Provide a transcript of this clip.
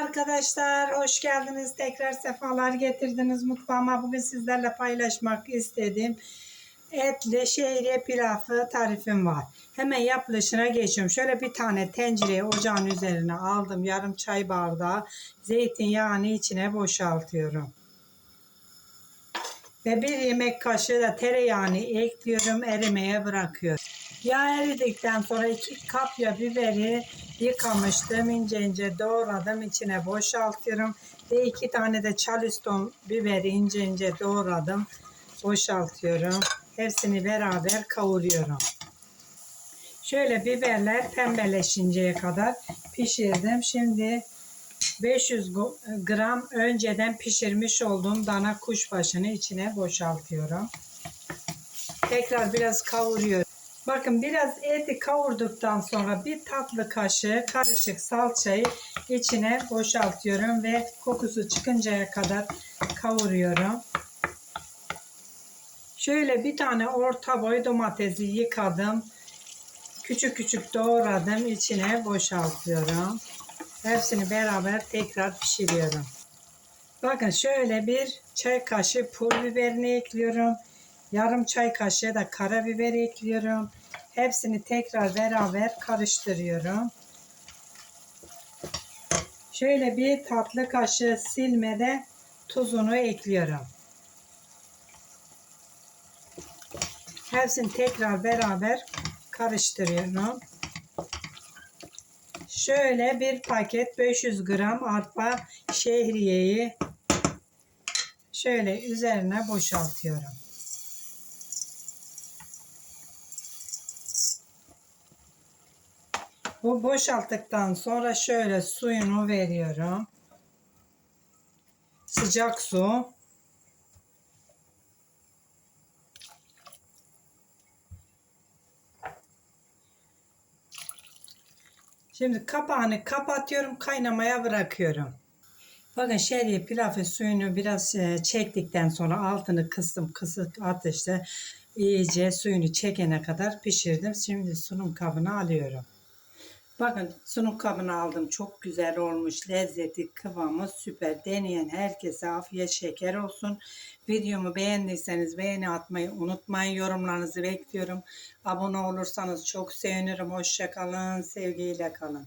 Arkadaşlar hoş geldiniz. Tekrar sefalar getirdiniz mutfağıma. Bugün sizlerle paylaşmak istedim. Etli şehriye pilavı tarifim var. Hemen yapılışına geçiyorum. Şöyle bir tane tencereyi ocağın üzerine aldım. Yarım çay bardağı zeytinyağını içine boşaltıyorum. Ve bir yemek kaşığı da tereyağını ekliyorum. Erimeye bırakıyorum. Yağ eridikten sonra iki kapya biberi yıkamıştım. ince ince doğradım. içine boşaltıyorum. Ve iki tane de charleston biberi ince ince doğradım. Boşaltıyorum. Hepsini beraber kavuruyorum. Şöyle biberler pembeleşinceye kadar pişirdim. Şimdi 500 gram önceden pişirmiş olduğum dana kuşbaşını içine boşaltıyorum. Tekrar biraz kavuruyorum. Bakın biraz eti kavurduktan sonra bir tatlı kaşığı karışık salçayı içine boşaltıyorum ve kokusu çıkıncaya kadar kavuruyorum. Şöyle bir tane orta boy domatesi yıkadım. Küçük küçük doğradım. içine boşaltıyorum. Hepsini beraber tekrar pişiriyorum. Bakın şöyle bir çay kaşığı pul biberini ekliyorum. Yarım çay kaşığı da karabiber ekliyorum. Hepsini tekrar beraber karıştırıyorum. Şöyle bir tatlı kaşığı silmede tuzunu ekliyorum. Hepsini tekrar beraber karıştırıyorum. Şöyle bir paket 500 gram arpa şehriyeyi şöyle üzerine boşaltıyorum. Bu boşalttıktan sonra şöyle suyunu veriyorum. Sıcak su. Şimdi kapağını kapatıyorum, kaynamaya bırakıyorum. Bakın şehriye pilavı suyunu biraz e, çektikten sonra altını kıstım kısık ateşte iyice suyunu çekene kadar pişirdim. Şimdi sunum kabına alıyorum. Bakın sunum kabını aldım. Çok güzel olmuş. Lezzeti, kıvamı süper. Deneyen herkese afiyet şeker olsun. Videomu beğendiyseniz beğeni atmayı unutmayın. Yorumlarınızı bekliyorum. Abone olursanız çok sevinirim. Hoşçakalın. Sevgiyle kalın.